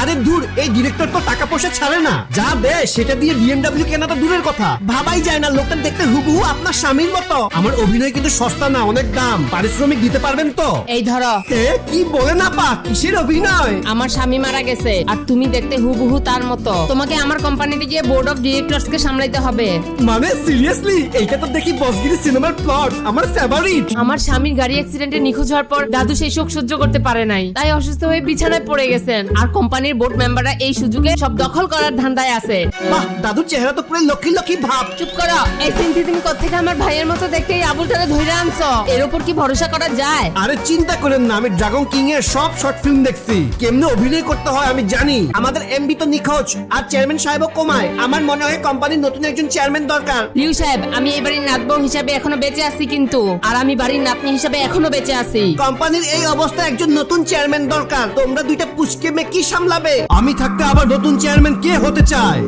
আরে দূর এই ডিরেক্টর তো টাকা পয়সা ছাড়ে না। যা দেয় সেটা দিয়ে বিএমডব্লিউ কেনা তো দূরের কথা। ভাবাই যায় না লোকটা দেখতে হুবহু আপনার স্বামীর মতো। আমার অভিনয় কিন্তু সস্তা না অনেক দাম। পারিশ্রমিক দিতে পারবেন তো? এই ধরো। এ কি বলে না পা কিসের অভিনয়? আমার স্বামী মারা গেছে আর তুমি দেখতে হুবহু তার মতো। তোমাকে আমার কোম্পানিতে গিয়ে বোর্ড অফ ডিরেক্টরস কে সামলাইতে হবে। মানে সিরিয়াসলি এইটা তো দেখি বসগিরি সিনেমার প্লট আমার ফেভারিট আমার স্বামীর গাড়ি অ্যাক্সিডেন্টে নিখোঁজ হওয়ার পর দাদু সেই শোক সহ্য করতে পারে নাই। তাই অসুস্থ হয়ে বিছানায় পড়ে গেছেন। আর কোম্পানির বোর্ড মেম্বাররা এই সুযোগে সব দখল করার ধান্দায় আছে। বাহ দাদুর চেহারা তো পুরো লক্ষ্মী লক্ষ্মী ভাব। চুপ করো। এই সিনথি তুমি কোথেকে আমার ভাইয়ের মতো দেখতে এই আবুলটারে ধরে আনছো? এর উপর কি ভরসা করা যায়? আরে চিন্তা করেন না আমি ড্রাগন কিং এর সব শর্ট ফিল্ম দেখছি। কেমনে অভিনয় করতে হয় আমি জানি। আমাদের এমবি তো নিখোঁজ আর চেয়ারম্যান সাহেবও কমায়। আমার মনে হয় কোম্পানির নতুন একজন চেয়ারম্যান দরকার। লিউ সাহেব আমি এই বাড়ির নাতবউ হিসাবে এখনও বেঁচে আছি কিন্তু আর আমি বাড়ির নাতনি হিসাবে এখনও বেঁচে আছি। কোম্পানির এই অবস্থা একজন নতুন চেয়ারম্যান দরকার। তোমরা দুইটা পুষ্কে মেয়ে কি আমি থাকতে আবার নতুন চেয়ারম্যান কে হতে চায়